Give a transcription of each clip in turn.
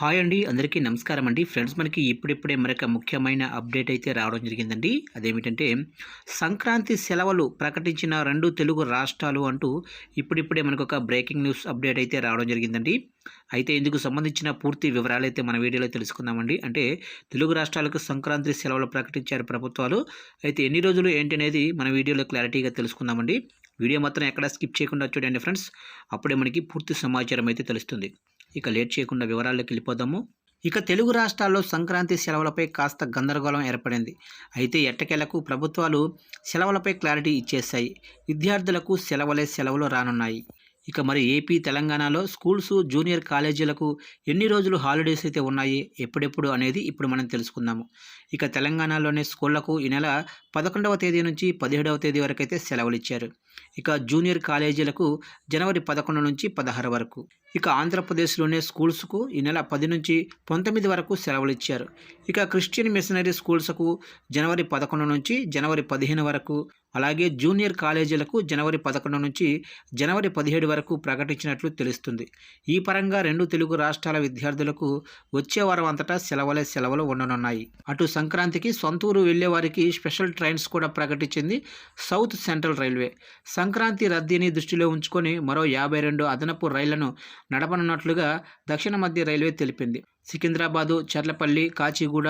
Hi అండి అందరికీ నమస్కారం అండి. ఫ్రెండ్స్ మనకి ఇప్పుడిప్పుడే మరొక ముఖ్యమైన అప్డేట్ అయితే రావడం జరిగిందండి. అదేమిటంటే సంక్రాంతి సెలవులు ప్రకటించిన రెండు తెలుగు రాష్ట్రాలు అంటూ ఇప్పుడిప్పుడే మనకు ఒక బ్రేకింగ్ న్యూస్ అప్డేట్ అయితే రావడం జరిగిందండి. అయితే ఇందుకు సంబంధించిన పూర్తి వివరాలు అయితే మన వీడియోలో తెలుసుకుందామండి. అంటే తెలుగు రాష్ట్రాలకు సంక్రాంతి సెలవులు ప్రకటించారు ప్రభుత్వాలు. అయితే ఎన్ని రోజులు ఏంటి అనేది మన వీడియోలో క్లారిటీగా తెలుసుకుందామండి. వీడియో మాత్రం ఎక్కడ స్కిప్ చేయకుండా చూడండి ఫ్రెండ్స్. అప్పుడే మనకి పూర్తి సమాచారం అయితే తెలుస్తుంది. ఇక లేట్ చేయకుండా వివరాల్లోకి వెళ్ళిపోదాము. ఇక తెలుగు రాష్ట్రాల్లో సంక్రాంతి సెలవులపై కాస్త గందరగోళం ఏర్పడింది. అయితే ఎట్టకేలకు ప్రభుత్వాలు సెలవులపై క్లారిటీ ఇచ్చేశాయి. విద్యార్థులకు సెలవులే సెలవులు రానున్నాయి. ఇక మరి ఏపీ తెలంగాణలో స్కూల్స్ జూనియర్ కాలేజీలకు ఎన్ని రోజులు హాలిడేస్ అయితే ఉన్నాయి ఎప్పుడెప్పుడు అనేది ఇప్పుడు మనం తెలుసుకుందాము. ఇక తెలంగాణలోని స్కూళ్ళకు ఈ నెల పదకొండవ తేదీ నుంచి పదిహేడవ తేదీ వరకు అయితే సెలవులు ఇచ్చారు. ఇక జూనియర్ కాలేజీలకు జనవరి పదకొండు నుంచి పదహారు వరకు. ఇక ఆంధ్రప్రదేశ్లోనే స్కూల్స్కు ఈ నెల పది నుంచి పంతొమ్మిది వరకు సెలవులు ఇచ్చారు. ఇక క్రిస్టియన్ మిషనరీ స్కూల్స్కు జనవరి పదకొండు నుంచి జనవరి పదిహేను వరకు అలాగే జూనియర్ కాలేజీలకు జనవరి పదకొండు నుంచి జనవరి పదిహేడు వరకు ప్రకటించినట్లు తెలుస్తుంది. ఈ పరంగా రెండు తెలుగు రాష్ట్రాల విద్యార్థులకు వచ్చే వారం అంతటా సెలవులే సెలవులు ఉండనున్నాయి. అటు సంక్రాంతికి సొంతూరు వెళ్ళే వారికి స్పెషల్ ట్రైన్స్ కూడా ప్రకటించింది సౌత్ సెంట్రల్ రైల్వే. సంక్రాంతి రద్దీని దృష్టిలో ఉంచుకొని మరో యాభై రెండు అదనపు రైళ్ళను నడపనున్నట్లుగా దక్షిణ మధ్య రైల్వే తెలిపింది. సికింద్రాబాదు చర్లపల్లి కాచిగూడ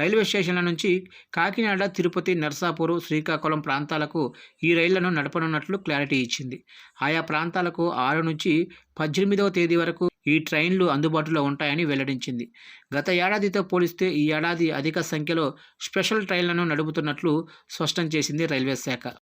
రైల్వే స్టేషన్ల నుంచి కాకినాడ తిరుపతి నర్సాపూర్ శ్రీకాకుళం ప్రాంతాలకు ఈ రైళ్ళను నడపనున్నట్లు క్లారిటీ ఇచ్చింది. ఆయా ప్రాంతాలకు ఆరు నుంచి పద్దెనిమిదవ తేదీ వరకు ఈ ట్రైన్లు అందుబాటులో ఉంటాయని వెల్లడించింది. గత ఏడాదితో పోలిస్తే ఈ ఏడాది అధిక సంఖ్యలో స్పెషల్ ట్రైన్లను నడుపుతున్నట్లు స్పష్టం చేసింది రైల్వే శాఖ.